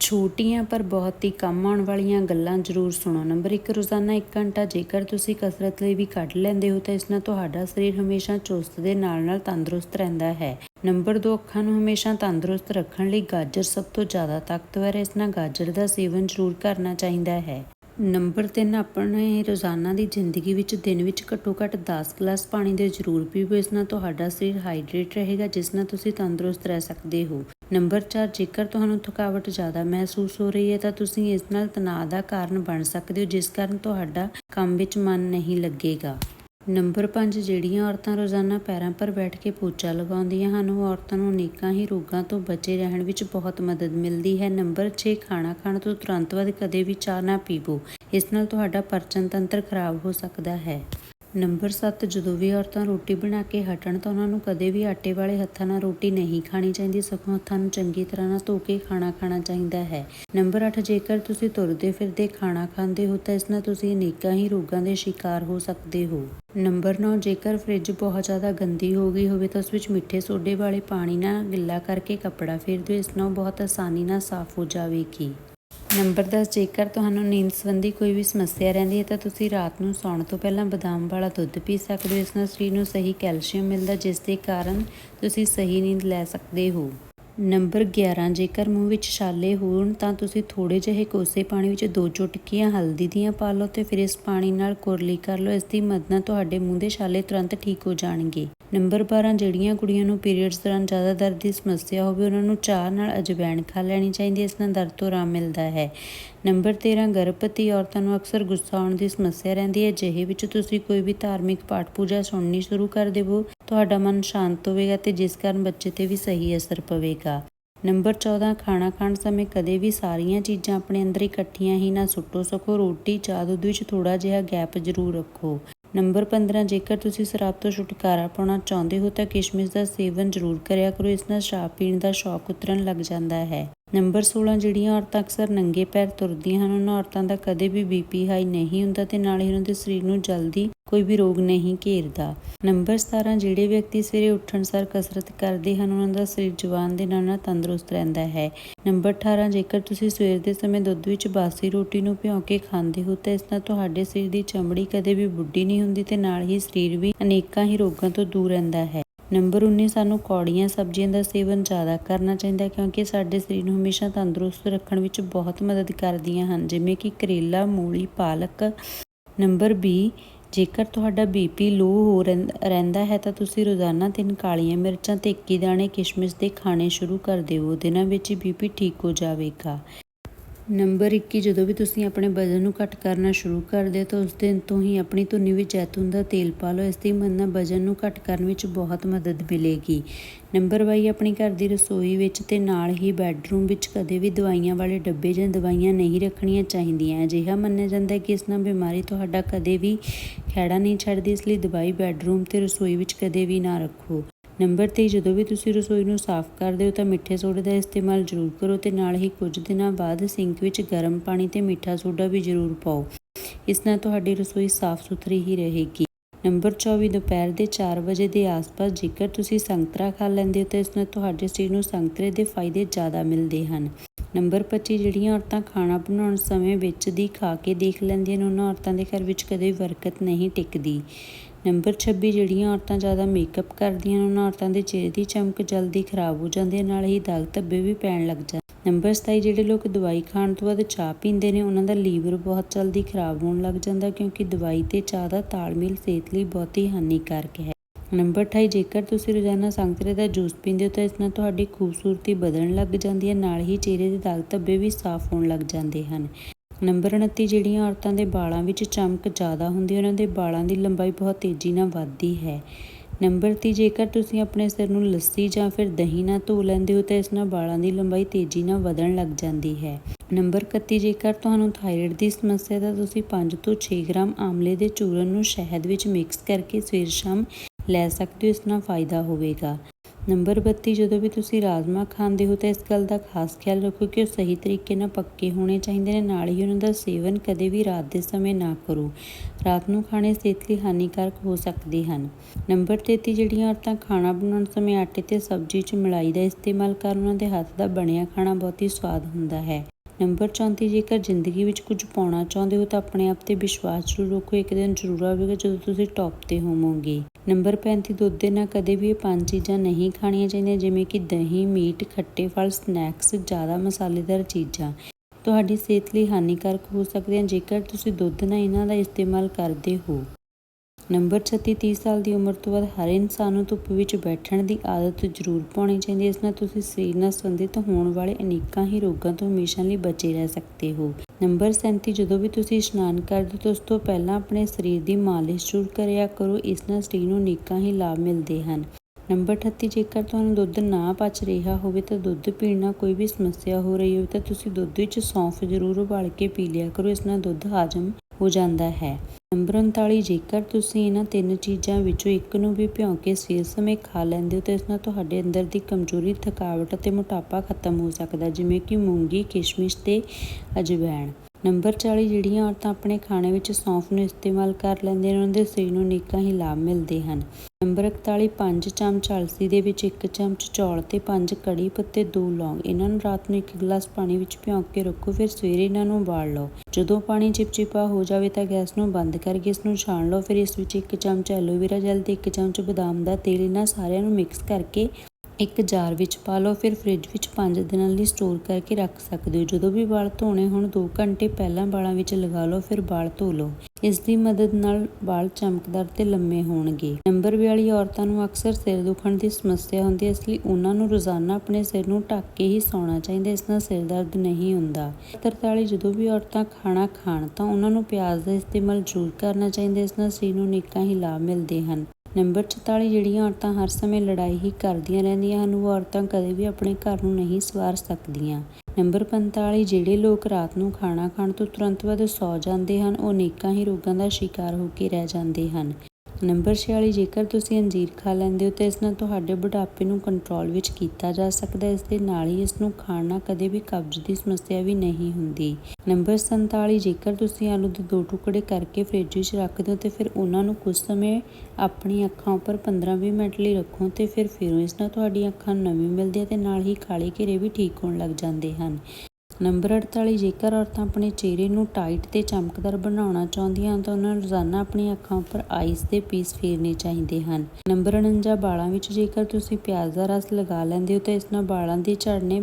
ਛੋਟੀਆਂ ਪਰ ਬਹੁਤ ਹੀ ਕੰਮ ਆਉਣ ਵਾਲੀਆਂ ਗੱਲਾਂ ਜ਼ਰੂਰ ਸੁਣੋ। ਨੰਬਰ 1 ਰੋਜ਼ਾਨਾ 1 ਘੰਟਾ ਜੇਕਰ ਤੁਸੀਂ ਕਸਰਤ ਲਈ ਵੀ ਕੱਢ ਲੈਂਦੇ ਹੋ ਤਾਂ ਇਸ ਨਾਲ ਤੁਹਾਡਾ ਸਰੀਰ ਹਮੇਸ਼ਾ ਚੁਸਤ ਦੇ ਨਾਲ ਨਾਲ ਤੰਦਰੁਸਤ ਰਹਿੰਦਾ ਹੈ। ਨੰਬਰ 2 ਅੱਖਾਂ ਨੂੰ ਹਮੇਸ਼ਾ ਤੰਦਰੁਸਤ ਰੱਖਣ ਲਈ ਗਾਜਰ ਸਭ ਤੋਂ ਜ਼ਿਆਦਾ ਤਾਕਤਵਰ ਹੈ। ਇਸ ਨਾਲ ਗਾਜਰ ਦਾ ਸੇਵਨ ਜ਼ਰੂਰ ਕਰਨਾ ਚਾਹੀਦਾ ਹੈ। ਨੰਬਰ 3 ਆਪਣੇ ਰੋਜ਼ਾਨਾ ਦੀ ਜ਼ਿੰਦਗੀ ਵਿੱਚ ਦਿਨ ਵਿੱਚ ਘੱਟੋ ਘੱਟ 10 ਗਲਾਸ ਪਾਣੀ ਦੇ ਜ਼ਰੂਰ ਪੀਓ, ਇਸ ਨਾਲ ਤੁਹਾਡਾ ਸਰੀਰ ਹਾਈਡਰੇਟ ਰਹੇਗਾ, ਜਿਸ ਨਾਲ ਤੁਸੀਂ ਤੰਦਰੁਸਤ ਰਹਿ ਸਕਦੇ ਹੋ। ਨੰਬਰ 4 ਜੇਕਰ ਤੁਹਾਨੂੰ ਥਕਾਵਟ ਜ਼ਿਆਦਾ ਮਹਿਸੂਸ ਹੋ ਰਹੀ ਹੈ ਤਾਂ ਤੁਸੀਂ ਇਸ ਨਾਲ ਤਣਾਅ ਦਾ ਕਾਰਨ ਬਣ ਸਕਦੇ ਹੋ, ਜਿਸ ਕਾਰਨ ਤੁਹਾਡਾ ਕੰਮ ਵਿੱਚ ਮਨ ਨਹੀਂ ਲੱਗੇਗਾ। ਨੰਬਰ 5 ਜਿਹੜੀਆਂ ਔਰਤਾਂ ਰੋਜ਼ਾਨਾ ਪੈਰਾਂ ਪਰ ਬੈਠ ਕੇ ਪੋਚਾ ਲਗਾਉਂਦੀਆਂ ਹਨ, ਉਹ ਔਰਤਾਂ ਨੂੰ ਅਨੇਕਾਂ ਹੀ ਰੋਗਾਂ ਤੋਂ ਬਚੇ ਰਹਿਣ ਵਿੱਚ ਬਹੁਤ ਮਦਦ ਮਿਲਦੀ ਹੈ। ਨੰਬਰ 6 ਖਾਣਾ ਖਾਣ ਤੋਂ ਤੁਰੰਤ ਬਾਅਦ ਕਦੇ ਵੀ ਚਾਹ ਨਾ ਪੀਵੋ। ਇਸ ਨਾਲ ਤੁਹਾਡਾ ਪਾਚਨ ਤੰਤਰ ਖਰਾਬ ਹੋ ਸਕਦਾ ਹੈ। ਨੰਬਰ 7 ਜਦੋਂ ਵੀ ਔਰਤਾਂ ਰੋਟੀ ਬਣਾ ਕੇ ਹਟਣ ਤਾਂ ਉਹਨਾਂ ਨੂੰ ਕਦੇ ਵੀ ਆਟੇ ਵਾਲੇ ਹੱਥਾਂ ਨਾਲ ਰੋਟੀ ਨਹੀਂ ਖਾਣੀ ਚਾਹੀਦੀ, ਸਗੋਂ ਹੱਥਾਂ ਨੂੰ ਚੰਗੀ ਤਰ੍ਹਾਂ ਨਾਲ ਧੋ ਕੇ ਖਾਣਾ ਖਾਣਾ ਚਾਹੀਦਾ ਹੈ। ਨੰਬਰ 8 ਜੇਕਰ ਤੁਸੀਂ ਤੁਰਦੇ ਫਿਰਦੇ ਖਾਣਾ ਖਾਂਦੇ ਹੋ ਤਾਂ ਇਸ ਨਾਲ ਤੁਸੀਂ ਅਨੇਕਾਂ ਹੀ ਰੋਗਾਂ ਦੇ ਸ਼ਿਕਾਰ ਹੋ ਸਕਦੇ ਹੋ। ਨੰਬਰ 9 ਜੇਕਰ ਫ੍ਰਿਜ ਬਹੁਤ ਜ਼ਿਆਦਾ ਗੰਦੀ ਹੋ ਗਈ ਹੋਵੇ ਤਾਂ ਉਸ ਵਿੱਚ ਮਿੱਠੇ ਸੋਡੇ ਵਾਲੇ ਪਾਣੀ ਨਾਲ ਗਿੱਲਾ ਕਰਕੇ ਕੱਪੜਾ ਫੇਰ ਦਿਓ, ਇਸ ਨਾਲ ਬਹੁਤ ਆਸਾਨੀ ਨਾਲ ਸਾਫ਼ ਹੋ ਜਾਵੇਗੀ। ਨੰਬਰ 10 ਜੇਕਰ ਤੁਹਾਨੂੰ ਨੀਂਦ ਸੰਬੰਧੀ ਕੋਈ ਵੀ ਸਮੱਸਿਆ ਰਹਿੰਦੀ ਹੈ ਤਾਂ ਤੁਸੀਂ ਰਾਤ ਨੂੰ ਸੌਣ ਤੋਂ ਪਹਿਲਾਂ ਬਦਾਮ ਵਾਲਾ ਦੁੱਧ ਪੀ ਸਕਦੇ ਹੋ। ਇਸ ਨਾਲ ਸਰੀਰ ਨੂੰ ਸਹੀ ਕੈਲਸ਼ੀਅਮ ਮਿਲਦਾ, ਜਿਸ ਦੇ ਕਾਰਨ ਤੁਸੀਂ ਸਹੀ ਨੀਂਦ ਲੈ ਸਕਦੇ ਹੋ। ਨੰਬਰ 11 ਜੇਕਰ ਮੂੰਹ ਵਿੱਚ ਛਾਲੇ ਹੋਣ ਤਾਂ ਤੁਸੀਂ ਥੋੜੇ ਜਿਹੇ ਕੋਸੇ ਪਾਣੀ ਵਿੱਚ ਦੋ ਚੁਟਕੀਆਂ ਹਲਦੀ ਦੀਆਂ ਪਾ ਲਓ ਤੇ ਫਿਰ ਇਸ ਪਾਣੀ ਨਾਲ ਕੁਰਲੀ ਕਰ ਲਓ। ਇਸ ਦੀ ਮਦਦ ਨਾਲ ਤੁਹਾਡੇ ਮੂੰਹ ਦੇ ਛਾਲੇ ਤੁਰੰਤ ਠੀਕ ਹੋ ਜਾਣਗੇ। ਨੰਬਰ 12 ਜਿਹੜੀਆਂ ਕੁੜੀਆਂ ਨੂੰ ਪੀਰੀਅਡਸ ਦੌਰਾਨ ਜ਼ਿਆਦਾ ਦਰਦ ਦੀ ਸਮੱਸਿਆ ਹੋਵੇ, ਉਹਨਾਂ ਨੂੰ ਚਾਹ ਨਾਲ ਅਜਵਾਇਣ ਖਾ ਲੈਣੀ ਚਾਹੀਦੀ ਹੈ। ਇਸ ਨਾਲ ਦਰਦ ਤੋਂ ਆਰਾਮ ਮਿਲਦਾ ਹੈ। ਨੰਬਰ 13 ਗਰਭਵਤੀ ਔਰਤਾਂ ਨੂੰ ਅਕਸਰ ਗੁੱਸਾ ਆਉਣ ਦੀ ਸਮੱਸਿਆ ਰਹਿੰਦੀ ਹੈ। ਜਿਹੇ ਵਿੱਚ ਤੁਸੀਂ ਕੋਈ ਵੀ ਧਾਰਮਿਕ ਪਾਠ ਪੂਜਾ ਸੁਣਨੀ ਸ਼ੁਰੂ ਕਰ ਦੇਵੋ। ਤੁਹਾਡਾ ਮਨ ਸ਼ਾਂਤ ਹੋਵੇਗਾ ਤੇ ਜਿਸ ਕਾਰਨ ਬੱਚੇ ਤੇ ਵੀ ਸਹੀ ਅਸਰ ਪਵੇਗਾ। ਨੰਬਰ 14 ਖਾਣਾ ਖਾਣ ਸਮੇਂ ਕਦੇ ਵੀ ਸਾਰੀਆਂ ਚੀਜ਼ਾਂ ਆਪਣੇ ਅੰਦਰ ਇਕੱਠੀਆਂ ਹੀ ਨਾ ਸੁੱਟੋ ਸਕੋ। ਰੋਟੀ, ਚਾਹ, ਦੁੱਧ ਵਿੱਚ ਥੋੜਾ ਜਿਹਾ ਗੈਪ ਜ਼ਰੂਰ ਰੱਖੋ। ਨੰਬਰ 15 ਜੇਕਰ ਤੁਸੀਂ ਸ਼ਰਾਬ ਤੋਂ ਛੁਟਕਾਰਾ ਪਾਉਣਾ ਚਾਹੁੰਦੇ ਹੋ ਤਾਂ ਕਿਸ਼ਮਿਸ਼ ਦਾ ਸੇਵਨ ਜ਼ਰੂਰ ਕਰਿਆ ਕਰੋ। ਇਸ ਨਾਲ ਸ਼ਰਾਬ ਪੀਣ ਦਾ ਸ਼ੌਕ ਉਤਰਨ ਲੱਗ ਜਾਂਦਾ ਹੈ। ਨੰਬਰ 16 ਜਿਹੜੀਆਂ ਔਰਤਾਂ ਅਕਸਰ ਨੰਗੇ ਪੈਰ ਤੁਰਦੀਆਂ ਹਨ, ਉਹਨਾਂ ਔਰਤਾਂ ਦਾ ਕਦੇ ਵੀ ਬੀਪੀ ਹਾਈ ਨਹੀਂ ਹੁੰਦਾ ਤੇ ਨਾਲ ਹੀ ਉਹਨਾਂ ਦੇ ਸਰੀਰ ਨੂੰ ਜਲਦੀ ਕੋਈ ਵੀ ਰੋਗ ਨਹੀਂ ਘੇਰਦਾ। ਨੰਬਰ 17 ਜਿਹੜੇ ਵਿਅਕਤੀ ਸਵੇਰੇ ਉੱਠਣ ਸਾਰ ਕਸਰਤ ਕਰਦੇ ਹਨ, ਉਹਨਾਂ ਦਾ ਸਰੀਰ ਜਵਾਨ ਦੇ ਨਾਲ ਨਾਲ ਤੰਦਰੁਸਤ ਰਹਿੰਦਾ ਹੈ। ਨੰਬਰ 18 ਜੇਕਰ ਤੁਸੀਂ ਸਵੇਰ ਦੇ ਸਮੇਂ ਦੁੱਧ ਵਿੱਚ ਬਾਸੀ ਰੋਟੀ ਨੂੰ ਭਿਓ ਕੇ ਖਾਂਦੇ ਹੋ, ਤਾਂ ਇਸ ਨਾਲ ਤੁਹਾਡੇ ਸਰੀਰ ਦੀ ਚਮੜੀ ਕਦੇ ਵੀ ਬੁੱਢੀ ਨਹੀਂ ਹੁੰਦੀ ਤੇ ਨਾਲ ਹੀ ਸਰੀਰ ਵੀ ਅਨੇਕਾਂ ਹੀ ਰੋਗਾਂ ਤੋਂ ਦੂਰ ਰਹਿੰਦਾ ਹੈ। ਨੰਬਰ 19 ਸਾਨੂੰ ਕੌੜੀਆਂ ਸਬਜ਼ੀਆਂ ਦਾ ਸੇਵਨ ਜ਼ਿਆਦਾ ਕਰਨਾ ਚਾਹੀਦਾ ਕਿਉਂਕਿ ਸਾਡੇ ਸਰੀਰ ਨੂੰ ਹਮੇਸ਼ਾ ਤੰਦਰੁਸਤ ਰੱਖਣ ਵਿੱਚ ਬਹੁਤ ਮਦਦ ਕਰਦੀਆਂ ਹਨ। ਜਿਵੇਂ ਕਿ ਕਰੇਲਾ, ਮੂਲੀ, ਪਾਲਕ। ਨੰਬਰ 20 ਜੇਕਰ ਤੁਹਾਡਾ ਬੀਪੀ ਲੋ ਹੋ ਰਹਿੰਦਾ ਹੈ ਤਾਂ ਤੁਸੀਂ ਰੋਜ਼ਾਨਾ ਤਿੰਨ ਕਾਲੀਆਂ ਮਿਰਚਾਂ ਤੇ 21 ਦਾਣੇ, ਕਿਸ਼ਮਿਸ਼ ਦੇ ਖਾਣੇ ਸ਼ੁਰੂ ਕਰ ਦਿਓ। ਦਿਨਾਂ ਵਿੱਚ ਹੀ ਬੀਪੀ ਠੀਕ ਹੋ ਜਾਵੇਗਾ। ਨੰਬਰ 21 ਜਦੋਂ ਵੀ ਤੁਸੀਂ ਆਪਣੇ ਵਜ਼ਨ ਨੂੰ ਘਟ ਕਰਨਾ ਸ਼ੁਰੂ ਕਰਦੇ ਹੋ, ਤਾਂ ਉਸ ਦਿਨ ਤੋਂ ਹੀ ਆਪਣੀ ਧੁਨੀ ਵਿੱਚ ਜੈਤੂਨ ਦਾ ਤੇਲ ਪਾ ਲਓ। ਇਸ ਦੀ ਮਦਦ ਨਾਲ ਵਜ਼ਨ ਨੂੰ ਘਟ ਕਰਨ ਵਿੱਚ ਬਹੁਤ ਮਦਦ ਮਿਲੇਗੀ। ਨੰਬਰ 22 ਆਪਣੀ ਘਰ ਦੀ ਰਸੋਈ ਵਿੱਚ ਤੇ ਨਾਲ ਹੀ ਬੈੱਡਰੂਮ ਵਿੱਚ ਕਦੇ ਵੀ ਦਵਾਈਆਂ ਵਾਲੇ ਡੱਬੇ ਜਾਂ ਦਵਾਈਆਂ ਨਹੀਂ ਰੱਖਣੀਆਂ ਚਾਹੀਦੀਆਂ। ਅਜਿਹਾ ਮੰਨਿਆ ਜਾਂਦਾ ਹੈ ਕਿ ਇਸ ਨਾਲ ਬਿਮਾਰੀ ਤੁਹਾਡਾ ਕਦੇ ਵੀ ਖਹਿੜਾ ਨਹੀਂ ਛੱਡਦੀ, ਇਸ ਲਈ ਦਵਾਈ ਬੈੱਡਰੂਮ ਤੇ ਰਸੋਈ ਵਿੱਚ ਕਦੇ ਵੀ ਨਾ ਰੱਖੋ। ਨੰਬਰ 3 ਜਦੋਂ ਵੀ ਤੁਸੀਂ ਰਸੋਈ ਨੂੰ ਸਾਫ਼ ਕਰਦੇ ਹੋ ਤਾਂ ਮਿੱਠੇ ਸੋਡੇ ਦਾ ਇਸਤੇਮਾਲ ਜ਼ਰੂਰ ਕਰੋ ਤੇ ਨਾਲ ਹੀ ਕੁਝ ਦਿਨਾਂ ਬਾਅਦ ਸਿੰਕ ਵਿੱਚ ਗਰਮ ਪਾਣੀ ਤੇ ਮਿੱਠਾ ਸੋਡਾ ਵੀ ਜ਼ਰੂਰ ਪਾਓ। ਇਸ ਨਾਲ ਤੁਹਾਡੀ ਰਸੋਈ ਸਾਫ਼ ਸੁਥਰੀ ਹੀ ਰਹੇਗੀ। ਨੰਬਰ 24 ਦੁਪਹਿਰ ਦੇ 4 ਵਜੇ ਦੇ ਆਸ-ਪਾਸ ਜੇਕਰ ਤੁਸੀਂ ਸੰਤਰਾ ਖਾ ਲੈਂਦੇ ਹੋ ਤਾਂ ਇਸ ਨਾਲ ਤੁਹਾਡੇ ਸਰੀਰ ਨੂੰ ਸੰਤਰੇ ਦੇ ਫਾਇਦੇ ਜ਼ਿਆਦਾ ਮਿਲਦੇ ਹਨ। ਨੰਬਰ 25 ਜਿਹੜੀਆਂ ਔਰਤਾਂ ਖਾਣਾ ਬਣਾਉਣ ਸਮੇਂ ਵਿੱਚ ਦੀ ਖਾ ਕੇ ਦੇਖ ਲੈਂਦੀਆਂ ਨੇ, ਉਹਨਾਂ ਔਰਤਾਂ ਦੇ ਘਰ ਵਿੱਚ ਕਦੇ ਬਰਕਤ ਨਹੀਂ ਟਿਕਦੀ। ਨੰਬਰ 26 ਜਿਹੜੀਆਂ ਔਰਤਾਂ ਜ਼ਿਆਦਾ ਮੇਕਅਪ ਕਰਦੀਆਂ ਨੇ, ਉਹਨਾਂ ਔਰਤਾਂ ਦੇ ਚਿਹਰੇ ਦੀ ਚਮਕ ਜਲਦੀ ਖਰਾਬ ਹੋ ਜਾਂਦੀ ਹੈ, ਨਾਲ ਹੀ ਦਾਗ ਧੱਬੇ ਵੀ ਪੈਣ ਲੱਗ ਜਾਂਦੇ ਨੰਬਰ 27 ਜਿਹੜੇ ਲੋਕ ਦਵਾਈ ਖਾਣ ਤੋਂ ਬਾਅਦ ਚਾਹ ਪੀਂਦੇ ਨੇ, ਉਹਨਾਂ ਦਾ ਲੀਵਰ ਬਹੁਤ ਜਲਦੀ ਖਰਾਬ ਹੋਣ ਲੱਗ ਜਾਂਦਾ ਕਿਉਂਕਿ ਦਵਾਈ ਤੇ ਚਾਹ ਦਾ ਤਾਲਮੇਲ ਸਿਹਤ ਲਈ ਬਹੁਤ ਹੀ ਹਾਨੀਕਾਰਕ ਹੈ। ਨੰਬਰ 28 ਜੇਕਰ ਤੁਸੀਂ ਰੋਜ਼ਾਨਾ ਸੰਤਰੇ ਦਾ ਜੂਸ ਪੀਂਦੇ ਹੋ ਤਾਂ ਇਸ ਨਾਲ ਤੁਹਾਡੀ ਖੂਬਸੂਰਤੀ ਵਧਣ ਲੱਗ ਜਾਂਦੀ ਹੈ, ਨਾਲ ਹੀ ਚਿਹਰੇ ਦੇ ਦਾਗ ਧੱਬੇ ਵੀ ਸਾਫ਼ ਹੋਣ ਲੱਗ ਜਾਂਦੇ ਹਨ। ਨੰਬਰ 29 ਜਿਹੜੀਆਂ ਔਰਤਾਂ ਦੇ ਵਾਲਾਂ ਵਿੱਚ ਚਮਕ ਜ਼ਿਆਦਾ ਹੁੰਦੀ ਹੈ, ਉਹਨਾਂ ਦੇ ਵਾਲਾਂ ਦੀ ਲੰਬਾਈ ਬਹੁਤ ਤੇਜ਼ੀ ਨਾਲ ਵੱਧਦੀ ਹੈ। ਨੰਬਰ 30 ਜੇਕਰ ਤੁਸੀਂ ਆਪਣੇ ਸਿਰ ਨੂੰ ਲੱਸੀ ਜਾਂ ਫਿਰ ਦਹੀਂ ਨਾਲ ਧੋ ਲੈਂਦੇ ਹੋ ਤਾਂ ਇਸ ਨਾਲ ਵਾਲਾਂ ਦੀ ਲੰਬਾਈ ਤੇਜ਼ੀ ਨਾਲ ਵਧਣ ਲੱਗ ਜਾਂਦੀ ਹੈ। ਨੰਬਰ 31 ਜੇਕਰ ਤੁਹਾਨੂੰ ਥਾਇਰਾਇਡ ਦੀ ਸਮੱਸਿਆ ਹੈ ਤਾਂ ਤੁਸੀਂ 5 ਤੋਂ 6 ਗ੍ਰਾਮ ਆਮਲੇ ਦੇ ਚੂਰਨ ਨੂੰ ਸ਼ਹਿਦ ਵਿੱਚ ਮਿਕਸ ਕਰਕੇ ਸਵੇਰ ਸ਼ਾਮ ਲੈ ਸਕਦੇ ਹੋ, ਇਸ ਨਾਲ ਫਾਇਦਾ ਹੋਵੇਗਾ। ਨੰਬਰ 32 ਜਦੋਂ ਵੀ ਤੁਸੀਂ ਰਾਜਮਾ ਖਾਂਦੇ ਹੋ ਤਾਂ ਇਸ ਗੱਲ ਦਾ ਖਾਸ ਖਿਆਲ ਰੱਖੋ ਕਿ ਉਹ ਸਹੀ ਤਰੀਕੇ ਨਾਲ ਪੱਕੇ ਹੋਣੇ ਚਾਹੀਦੇ ਨੇ। ਨਾਲ ਹੀ ਉਹਨਾਂ ਦਾ ਸੇਵਨ ਕਦੇ ਵੀ ਰਾਤ ਦੇ ਸਮੇਂ ਨਾ ਕਰੋ। ਰਾਤ ਨੂੰ ਖਾਣੇ ਸਿਹਤ ਲਈ ਹਾਨੀਕਾਰਕ ਹੋ ਸਕਦੇ ਹਨ। ਨੰਬਰ 33 ਜਿਹੜੀਆਂ ਔਰਤਾਂ ਖਾਣਾ ਬਣਾਉਣ ਸਮੇਂ ਆਟੇ ਤੇ ਸਬਜ਼ੀ 'ਚ ਮਲਾਈ ਦਾ ਇਸਤੇਮਾਲ ਕਰਨ ਉਹਨਾਂ ਦੇ ਹੱਥ ਦਾ ਬਣਿਆ ਖਾਣਾ ਬਹੁਤ ਹੀ ਸਵਾਦ ਹੁੰਦਾ ਹੈ। ਨੰਬਰ 34 ਜੇਕਰ ਜ਼ਿੰਦਗੀ ਵਿੱਚ ਕੁਝ ਪਾਉਣਾ ਚਾਹੁੰਦੇ ਹੋ ਤਾਂ ਆਪਣੇ ਆਪ ਤੇ ਵਿਸ਼ਵਾਸ ਜ਼ਰੂਰ ਰੱਖੋ। ਇੱਕ ਦਿਨ ਜ਼ਰੂਰ ਆਵੇਗਾ ਜਦੋਂ ਤੁਸੀਂ ਟੌਪ ਤੇ ਹੋਵੋਗੇ। ਨੰਬਰ 35 ਦੁੱਧ ਦੇ ਨਾਲ ਕਦੇ ਵੀ ਇਹ ਪੰਜ ਚੀਜ਼ਾਂ ਨਹੀਂ ਖਾਣੀਆਂ ਚਾਹੀਦੀਆਂ, ਜਿਵੇਂ ਕਿ ਦਹੀਂ, ਮੀਟ, ਖੱਟੇ ਫਲ, ਸਨੈਕਸ, ਜ਼ਿਆਦਾ ਮਸਾਲੇਦਾਰ ਚੀਜ਼ਾਂ। ਤੁਹਾਡੀ ਸਿਹਤ ਲਈ ਹਾਨੀਕਾਰਕ ਹੋ ਸਕਦੀਆਂ, ਜੇਕਰ ਤੁਸੀਂ ਦੁੱਧ ਨਾਲ ਇਹਨਾਂ ਦਾ ਇਸਤੇਮਾਲ ਕਰਦੇ ਹੋ। ਨੰਬਰ 36 30 ਸਾਲ ਦੀ ਉਮਰ ਤੋਂ ਬਾਅਦ ਹਰ ਇਨਸਾਨ ਨੂੰ ਧੁੱਪ ਵਿੱਚ ਬੈਠਣ ਦੀ ਆਦਤ ਜ਼ਰੂਰ ਪਾਉਣੀ ਚਾਹੀਦੀ ਹੈ। ਇਸ ਨਾਲ ਤੁਸੀਂ ਸਰੀਰ ਨਾਲ ਸੰਬੰਧਿਤ ਹੋਣ ਵਾਲੇ ਅਨੇਕਾਂ ਹੀ ਰੋਗਾਂ ਤੋਂ ਹਮੇਸ਼ਾ ਲਈ ਬਚੇ ਰਹਿ ਸਕਦੇ ਹੋ। ਨੰਬਰ 37 ਜਦੋਂ ਵੀ ਤੁਸੀਂ ਇਸ਼ਨਾਨ ਕਰਦੇ ਹੋ ਤਾਂ ਉਸ ਤੋਂ ਪਹਿਲਾਂ ਆਪਣੇ ਸਰੀਰ ਦੀ ਮਾਲਿਸ਼ ਜ਼ਰੂਰ ਕਰਿਆ ਕਰੋ, ਇਸ ਨਾਲ ਸਰੀਰ ਨੂੰ ਅਨੇਕਾਂ ਹੀ ਲਾਭ ਮਿਲਦੇ ਹਨ। ਨੰਬਰ 38 ਜੇਕਰ ਤੁਹਾਨੂੰ ਦੁੱਧ ਨਾ ਪਚ ਰਿਹਾ ਹੋਵੇ ਤਾਂ ਦੁੱਧ ਪੀਣ ਨਾਲ ਕੋਈ ਵੀ ਸਮੱਸਿਆ ਹੋ ਰਹੀ ਹੋਵੇ ਤਾਂ ਤੁਸੀਂ ਦੁੱਧ ਵਿੱਚ ਸੌਂਫ ਜ਼ਰੂਰ ਉਬਾਲ ਕੇ ਪੀ ਲਿਆ ਕਰੋ, ਇਸ ਨਾਲ ਦੁੱਧ ਹਾਜ਼ਮ ਹੋ ਜਾਂਦਾ ਹੈ। ਨੰਬਰ 39 ਜੇਕਰ ਤੁਸੀਂ ਇਹਨਾਂ ਤਿੰਨ ਚੀਜ਼ਾਂ ਵਿੱਚੋਂ ਇੱਕ ਨੂੰ ਵੀ ਭਿਉਂ ਕੇ ਸਵੇਰ ਸਮੇਂ ਖਾ ਲੈਂਦੇ ਹੋ, ਤਾਂ ਇਸ ਨਾਲ ਤੁਹਾਡੇ ਅੰਦਰ ਦੀ ਕਮਜ਼ੋਰੀ, ਥਕਾਵਟ ਅਤੇ ਮੋਟਾਪਾ ਖਤਮ ਹੋ ਸਕਦਾ ਜਿਵੇਂ ਕਿ ਮੂੰਗੀ, ਕਿਸ਼ਮਿਸ਼ ਤੇ ਅਜਵਾਇਣ ਨੰਬਰ 40 ਜਿਹੜੀਆਂ ਔਰਤਾਂ ਆਪਣੇ ਖਾਣੇ ਵਿੱਚ ਸੌਂਫ ਨੂੰ ਇਸਤੇਮਾਲ ਕਰ ਲੈਂਦੇ ਹਨ ਉਹਨਾਂ ਦੇ ਸਰੀਰ ਨੂੰ ਅਨੇਕਾਂ ਹੀ ਲਾਭ ਮਿਲਦੇ ਹਨ। ਨੰਬਰ 41 5 ਚਮਚ ਅਲਸੀ ਦੇ ਵਿੱਚ 1 ਚਮਚ ਚੌਲ ਤੇ 5 ਕੜੀ ਪੱਤੇ 2 ਲੌਂਗ। ਇਹਨਾਂ ਨੂੰ ਰਾਤ ਨੂੰ 1 ਗਲਾਸ ਪਾਣੀ ਵਿੱਚ ਭਿਉਂ ਕੇ ਰੱਖੋ, ਫਿਰ ਸਵੇਰੇ ਇਹਨਾਂ ਨੂੰ ਉਬਾਲ ਲਓ। ਜਦੋਂ ਪਾਣੀ ਚਿਪਚਿਪਾ ਹੋ ਜਾਵੇ ਤਾਂ ਗੈਸ ਨੂੰ ਬੰਦ ਕਰਕੇ ਇਸ ਨੂੰ ਛਾਣ ਲਓ। ਫਿਰ ਇਸ ਵਿੱਚ 1 ਚਮਚ ਐਲੋਵੇਰਾ ਜੈਲ ਤੇ 1 ਚਮਚ ਬਦਾਮ ਦਾ ਤੇਲ ਇਹਨਾਂ ਸਾਰਿਆਂ ਨੂੰ ਮਿਕਸ ਕਰਕੇ ਇੱਕ ਜਾਰ ਵਿੱਚ ਪਾ ਲਓ, ਫਿਰ ਫ੍ਰਿਜ ਵਿੱਚ 5 ਦਿਨਾਂ ਲਈ ਸਟੋਰ ਕਰਕੇ ਰੱਖ ਸਕਦੇ ਹੋ। ਜਦੋਂ ਵੀ ਵਾਲ ਧੋਣੇ ਹੋਣ 2 ਘੰਟੇ ਪਹਿਲਾਂ ਵਾਲਾਂ ਵਿੱਚ ਲਗਾ ਲਓ, ਫਿਰ ਵਾਲ ਧੋ ਲਓ। ਇਸ ਦੀ ਮਦਦ ਨਾਲ ਵਾਲ ਚਮਕਦਾਰ ਤੇ ਲੰਮੇ ਹੋਣਗੇ। ਨੰਬਰ 42 ਔਰਤਾਂ ਨੂੰ ਅਕਸਰ ਸਿਰ ਦੁਖਣ ਦੀ ਸਮੱਸਿਆ ਹੁੰਦੀ ਹੈ, ਇਸ ਲਈ ਉਹਨਾਂ ਨੂੰ ਰੋਜ਼ਾਨਾ ਆਪਣੇ ਸਿਰ ਨੂੰ ਢੱਕ ਕੇ ਹੀ ਸੌਣਾ ਚਾਹੀਦਾ ਇਸ ਨਾਲ ਸਿਰ ਦਰਦ ਨਹੀਂ ਹੁੰਦਾ। 43 ਜਦੋਂ ਵੀ ਔਰਤਾਂ ਖਾਣਾ ਖਾਣ, ਤਾਂ ਉਹਨਾਂ ਨੂੰ ਪਿਆਜ਼ ਦਾ ਇਸਤੇਮਾਲ ਜ਼ਰੂਰ ਕਰਨਾ ਚਾਹੀਦਾ ਇਸ ਨਾਲ ਸਰੀਰ ਨੂੰ ਅਨੇਕਾਂ ਹੀ ਲਾਭ ਮਿਲਦੇ ਹਨ। ਨੰਬਰ 44 ਜਿਹੜੀਆਂ ਔਰਤਾਂ ਹਰ ਸਮੇਂ ਲੜਾਈ ਹੀ ਕਰਦੀਆਂ ਰਹਿੰਦੀਆਂ ਹਨ, ਉਹ ਔਰਤਾਂ ਕਦੇ ਵੀ ਆਪਣੇ ਘਰ ਨੂੰ ਨਹੀਂ ਸਵਾਰ ਸਕਦੀਆਂ। ਨੰਬਰ 45 ਜਿਹੜੇ ਲੋਕ ਰਾਤ ਨੂੰ ਖਾਣਾ ਖਾਣ ਤੋਂ ਤੁਰੰਤ ਬਾਅਦ ਸੌ ਜਾਂਦੇ ਹਨ, ਉਹ ਅਨੇਕਾਂ ਹੀ ਰੋਗਾਂ ਦਾ ਸ਼ਿਕਾਰ ਹੋ ਕੇ ਰਹਿ ਜਾਂਦੇ ਹਨ। ਨੰਬਰ 46 ਜੇਕਰ ਤੁਸੀਂ ਅੰਜੀਰ ਖਾ ਲੈਂਦੇ ਹੋ, ਤਾਂ ਇਸ ਨਾਲ ਤੁਹਾਡੇ ਬੁਢਾਪੇ ਨੂੰ ਕੰਟਰੋਲ ਵਿੱਚ ਕੀਤਾ ਜਾ ਸਕਦਾ ਹੈ। ਇਸ ਦੇ ਨਾਲ ਹੀ ਇਸ ਨੂੰ ਖਾਣ ਨਾਲ ਕਦੇ ਵੀ ਕਬਜ਼ ਦੀ ਸਮੱਸਿਆ ਵੀ ਨਹੀਂ ਹੁੰਦੀ। ਨੰਬਰ 47 ਜੇਕਰ ਤੁਸੀਂ ਆਲੂ ਦੇ ਦੋ ਟੁਕੜੇ ਕਰਕੇ ਫ੍ਰਿਜ ਵਿੱਚ ਰੱਖਦੇ ਹੋ, ਤੇ ਫਿਰ ਉਹਨਾਂ ਨੂੰ ਕੁਝ ਸਮੇਂ ਆਪਣੀ ਅੱਖਾਂ ਉੱਪਰ 15-20 ਮਿੰਟ ਲਈ ਰੱਖੋ ਤੇ ਫਿਰ ਫੇਰੋ। ਇਸ ਨਾਲ ਤੁਹਾਡੀਆਂ ਅੱਖਾਂ ਨੂੰ ਨਮੀ ਮਿਲਦੀ ਹੈ ਤੇ ਨਾਲ ਹੀ ਕਾਲੇ ਘੇਰੇ ਵੀ ਠੀਕ ਹੋਣ ਲੱਗ ਜਾਂਦੇ ਹਨ। ਨੰਬਰ 48 ਜੇਕਰ ਔਰਤਾਂ ਆਪਣੇ ਚਿਹਰੇ ਨੂੰ ਟਾਈਟ ਤੇ ਚਮਕਦਾਰ ਬਣਾਉਣਾ ਚਾਹੁੰਦੀਆਂ ਹਨ, ਤਾਂ ਉਹਨਾਂ ਨੂੰ ਰੋਜ਼ਾਨਾ ਆਪਣੀਆਂ ਅੱਖਾਂ ਉੱਪਰ ਆਈਸ ਦੇ ਪੀਸ ਫੇਰਨੇ ਚਾਹੀਦੇ ਹਨ। ਨੰਬਰ 49 ਵਾਲਾਂ ਵਿੱਚ ਜੇਕਰ ਤੁਸੀਂ ਪਿਆਜ਼ ਦਾ ਰਸ ਲਗਾ ਲੈਂਦੇ ਹੋ, ਤਾਂ ਇਸ ਨਾਲ ਵਾਲਾਂ ਦੇ ਝੜਨੇ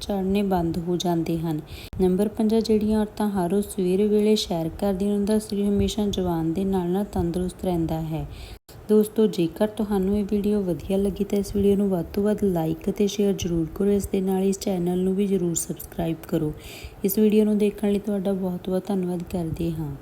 ਝੜਨੇ ਬੰਦ ਹੋ ਜਾਂਦੇ ਹਨ। ਨੰਬਰ 5 ਜਿਹੜੀਆਂ ਔਰਤਾਂ ਹਰ ਰੋਜ਼ ਸਵੇਰੇ ਵੇਲੇ ਸੈਰ ਕਰਦੀਆਂ ਉਹਨਾਂ ਦਾ ਸਰੀਰ ਹਮੇਸ਼ਾ ਜਵਾਨ ਦੇ ਨਾਲ ਨਾਲ ਤੰਦਰੁਸਤ ਰਹਿੰਦਾ ਹੈ। ਦੋਸਤੋ, ਜੇਕਰ ਤੁਹਾਨੂੰ ਇਹ ਵੀਡੀਓ ਵਧੀਆ ਲੱਗੀ ਤਾਂ ਇਸ ਵੀਡੀਓ ਨੂੰ ਵੱਧ ਤੋਂ ਵੱਧ ਲਾਈਕ ਅਤੇ ਸ਼ੇਅਰ ਜ਼ਰੂਰ ਕਰੋ। ਇਸ ਦੇ ਨਾਲ ਇਸ ਚੈਨਲ ਨੂੰ ਵੀ ਜ਼ਰੂਰ ਸਬਸਕ੍ਰਾਈਬ ਕਰੋ। ਇਸ ਵੀਡੀਓ ਨੂੰ ਦੇਖਣ ਲਈ ਤੁਹਾਡਾ ਬਹੁਤ ਬਹੁਤ ਧੰਨਵਾਦ ਕਰਦੇ ਹਾਂ।